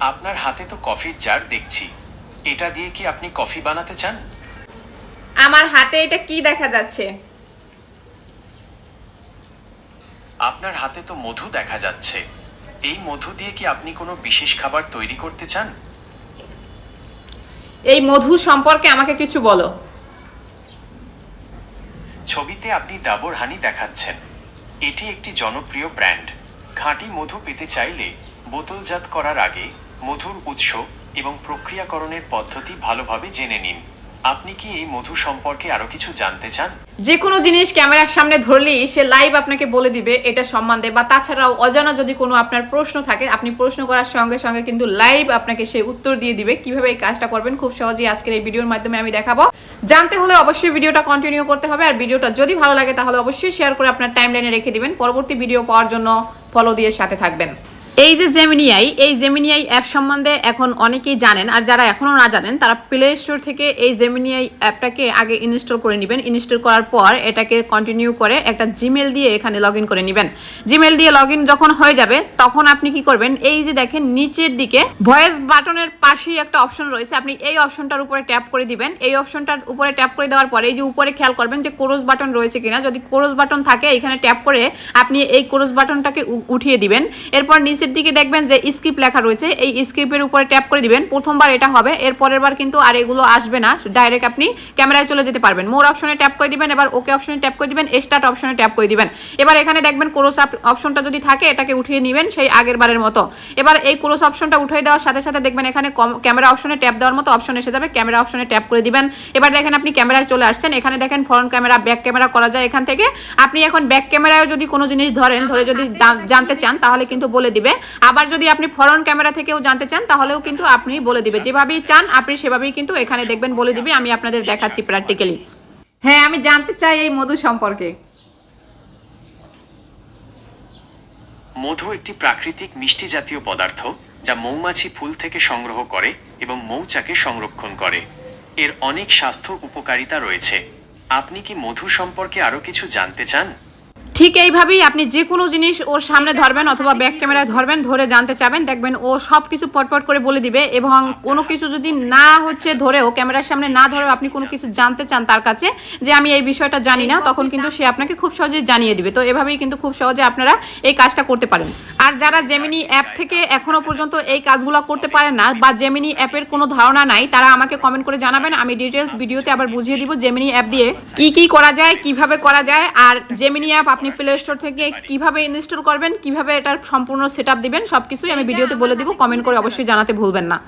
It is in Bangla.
আপনার হাতে তো কফির জার দেখছি। এটা দিয়ে কি আপনি কফি বানাতে চান? আমার হাতে এটা কি দেখা যাচ্ছে? আপনার হাতে তো মধু দেখা যাচ্ছে। এই মধু দিয়ে কি আপনি কোনো বিশেষ খাবার তৈরি করতে চান? এই মধু সম্পর্কে আমাকে কিছু বলো। ছবিতে আপনি ডাবর হানি দেখাচ্ছেন। এটি একটি জনপ্রিয় ব্র্যান্ড। খাঁটি মধু পেতে চাইলে বোতলজাত করার আগে মধুর উৎস এবং প্রক্রিয়াকরণের পদ্ধতি ভালোভাবে জেনে নিন। আপনি কি এই মধু সম্পর্কে আরও কিছু জানতে চান? যে কোনো জিনিস ক্যামেরার সামনে ধরলেই সে লাইভ আপনাকে বলে দিবে, এটা সম্বন্ধে বা তাছাড়াও অজানা যদি কোনো আপনার প্রশ্ন থাকে, আপনি প্রশ্ন করার সঙ্গে সঙ্গে কিন্তু লাইভ আপনাকে সে উত্তর দিয়ে দিবে, কীভাবে এই কাজটা করবেন, খুব সহজেই আজকের এই ভিডিওর মাধ্যমে আমি দেখাবো। জানতে হলে অবশ্যই ভিডিওটা কন্টিনিউ করতে হবে, আর ভিডিওটা যদি ভালো লাগে তাহলে অবশ্যই শেয়ার করে আপনার টাইমলাইনে রেখে দিবেন। পরবর্তী ভিডিও পাওয়ার জন্য ফলো দিয়ে সাথে থাকবেন। এই যে জেমিনিআই এই জেমিনিআই অ্যাপ সম্বন্ধে এখন অনেকেই জানেন, আর যারা এখনও না জানেন, তারা প্লে স্টোর থেকে এই জেমিনিআই অ্যাপটাকে আগে ইনস্টল করে নেবেন। ইনস্টল করার পর এটাকে কন্টিনিউ করে একটা জিমেল দিয়ে এখানে লগ করে নেবেন। জিমেল দিয়ে লগ যখন হয়ে যাবে, তখন আপনি কি করবেন? এই যে দেখেন, নিচের দিকে ভয়েস বাটনের পাশেই একটা অপশন রয়েছে। আপনি এই অপশনটার উপরে ট্যাপ করে দিবেন। এই অপশনটার উপরে ট্যাপ করে দেওয়ার পরে এই যে উপরে খেয়াল করবেন যে ক্রোজ বাটন রয়েছে কিনা। যদি ক্রোজ বাটন থাকে, এখানে ট্যাপ করে আপনি এই ক্রোজ বাটনটাকে উঠিয়ে দিবেন। এরপর নিচের দিকে দেখবেন যে স্ক্রিপ লেখা রয়েছে, এই স্ক্রিপের উপরে ট্যাপ করে দিবেন। প্রথমবার এটা হবে এর পরের বার কিন্তু আর এগুলো আসবে না। ডাইরেক্ট আপনি ক্যামেরায় চলে যেতে পারবেন। মোর অপশনে ট্যাপ করে দিবেন, এবার ওকে অপশনে ট্যাপ করে দিবেন স্টার্ট অপশনে ট্যাপ করে দিবেন। এবার এখানে দেখবেন ক্রোস অপশনটা যদি থাকে, এটাকে উঠিয়ে নেবেন সেই আগের বারের মতো। এবার এই ক্রোস অপশনটা উঠিয়ে দেওয়ার সাথে সাথে দেখবেন এখানে ক্যামেরা অপশনে ট্যাপ দেওয়ার মতো অপশন এসে যাবে। ক্যামেরা অপশনে ট্যাপ করে দিবেন। এবার দেখেন আপনি ক্যামেরায় চলে আসছেন। এখানে দেখেন ফ্রন্ট ক্যামেরা ব্যাক ক্যামেরা করা যায় এখান থেকে। আপনি এখন ব্যাক ক্যামেরায় যদি কোনো জিনিস ধরেন, ধরে যদি জানতে চান, তাহলে কিন্তু বলে দিবে। আবার যদি আপনি ফ্রন্ট ক্যামেরা থেকেও জানতে চান তাহলেও কিন্তু আপনি বলে দিবে। যেভাবেই চান আপনি সেভাবেই কিন্তু এখানে দেখবেন বলে দিবে। আমি আপনাদের দেখাচ্ছি প্র্যাকটিক্যালি হ্যাঁ আমি জানতে চাই এই মধু সম্পর্কে। মধু একটি প্রাকৃতিক মিষ্টি জাতীয় পদার্থ যা মৌমাছি ফুল থেকে সংগ্রহ করে এবং মৌচাকে সংরক্ষণ করে। এর অনেক স্বাস্থ্য উপকারিতা রয়েছে। আপনি কি মধু সম্পর্কে আরও কিছু জানতে চান? ঠিক এইভাবেই আপনি যে কোনো জিনিস ওর সামনে ধরবেন অথবা ব্যাক ক্যামেরায় ধরবেন, ধরে জানতে চাবেন। দেখবেন ও সব কিছু পটপট করে বলে দিবে এবং কোনো কিছু যদি না হচ্ছে ধরেও ক্যামেরার সামনে না ধরেও আপনি কোনো কিছু জানতে চান তার কাছে যে আমি এই বিষয়টা জানি না, তখন কিন্তু সে আপনাকে খুব সহজেই জানিয়ে দিবে। তো এভাবেই কিন্তু খুব সহজে আপনারা এই কাজটা করতে পারেন। আর যারা জেমিনি অ্যাপ থেকে এখনও পর্যন্ত এই কাজগুলো করতে পারে না বা জেমিনি অ্যাপের কোনো ধারণা নাই, তারা আমাকে কমেন্ট করে জানাবেন, আমি ডিটেলস ভিডিওতে আবার বুঝিয়ে দিব জেমিনি অ্যাপ দিয়ে কি কি করা যায়, কীভাবে করা যায়, আর জেমিনি অ্যাপ আপনি প্লে স্টোর থেকে কীভাবে ইনস্টল করবেন, কীভাবে এটার সম্পূর্ণ সেট আপ সব কিছুই আমি ভিডিওতে বলে দিব কমেন্ট করে অবশ্যই জানাতে ভুলবেন না।